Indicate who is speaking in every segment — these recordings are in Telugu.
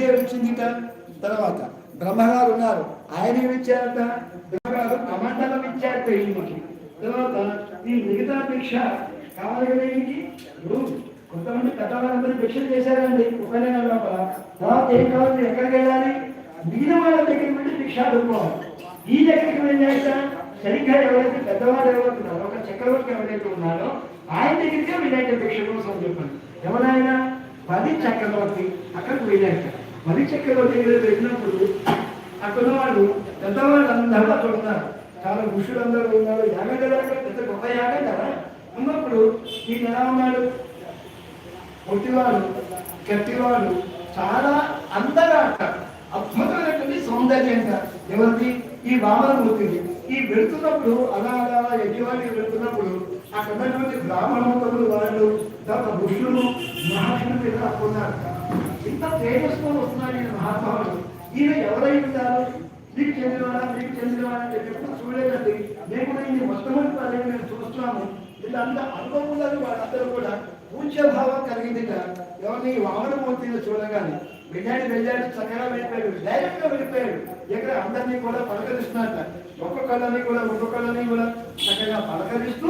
Speaker 1: భూదేవి ఇచ్చిందిట తర్వాత బ్రహ్మగారు ఉన్నారు. ఆయన ఏమి ఇచ్చారట? బ్రహ్మగారు కమండలం ఇచ్చారట ఈయనకి తర్వాత ఈ మిగతా భిక్ష కావాలి కొంతమంది పెద్దవాళ్ళందరూ భిక్ష చేశారండి ఉపనయనం లోపల. తర్వాత ఏం కావాలి? ఎక్కడికి వెళ్ళాలి? మిగిలిన వాళ్ళ దగ్గరికి వెళ్ళి భిక్ష అడుక్కోవాలి. ఈ దగ్గరికి వెళ్ళాక సరిగ్గా ఎవరైతే పెద్దవాళ్ళు ఎవరైతే ఒక చక్రవర్తి ఎవరైతే ఉన్నారో ఆయన దగ్గరికే వెళ్ళాక భిక్ష కోసం చెప్పండి. ఎవరైనా పది చక్రవర్తి. అక్కడికి వెళ్ళాక పది చక్రవర్తి దగ్గర వెళ్ళినప్పుడు అక్కడ వాళ్ళు పెద్దవాళ్ళు అందరూ అక్కడ ఉన్నారు. చాలా ఋషులందరూ ఉన్నారు. యాగం యాగంట పెద్ద గొప్ప యాగం కదా. ఉన్నప్పుడు ఈయన ఎలా ఉన్నాడు పొట్టివాడు గట్టివాడు చాలా అందగా అంటారు. అద్భుతమైనటువంటి సౌందర్యంగా ఎవరిది? ఈ వామనమూర్తిది ఈ వెళుతున్నప్పుడు అలా అలా అలా యజ్ఞవాడికి వెళుతున్నప్పుడు అక్కడ ఉన్నటువంటి బ్రాహ్మణోత్తములు వాళ్ళు తర్వాత ఋషులు మహర్షులు మీద ఉన్నారు. ఇంత తేజస్సుతో వస్తున్నాడు ఈయన మహాత్మావుడు ఈయన ఎవరై ఉంటారు? నీకు చెందినవారా నీకు చెందినవారా అని చెప్పి చూడలేదండి. మేము కూడా ఇది మొట్టమొదటి పర్యాయం మేము చూస్తున్నాము. వీళ్ళంతా అనుభవం ఉన్నది వాళ్ళందరూ కూడా. పూజ్యభావం కలిగింది ఎవరిని వామనమూర్తిని చూడగానే వెళ్ళాడు వెళ్ళాడు చక్కగా వెళ్ళిపోయాడు. డైరెక్ట్గా వెళ్ళిపోయాడు. ఎక్కడ అందరినీ కూడా పలకరిస్తున్నట్ట ఒక్కొక్కళ్ళని కూడా ఒక్కొక్కళ్ళని కూడా చక్కగా పలకరిస్తూ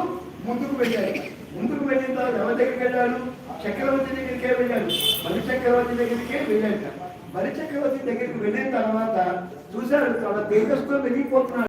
Speaker 1: ముందుకు వెళ్ళాడు ముందుకు వెళ్ళిన తర్వాత ఎవరి దగ్గరికి వెళ్ళాడు చక్రవర్తి దగ్గరికే వెళ్ళాడు బలి చక్రవర్తి దగ్గరికే వెళ్ళాడు బలి చక్రవర్తి దగ్గరికి వెళ్ళిన తర్వాత చూశారు తన తేజస్తో వెళ్ళిపోతున్నాడు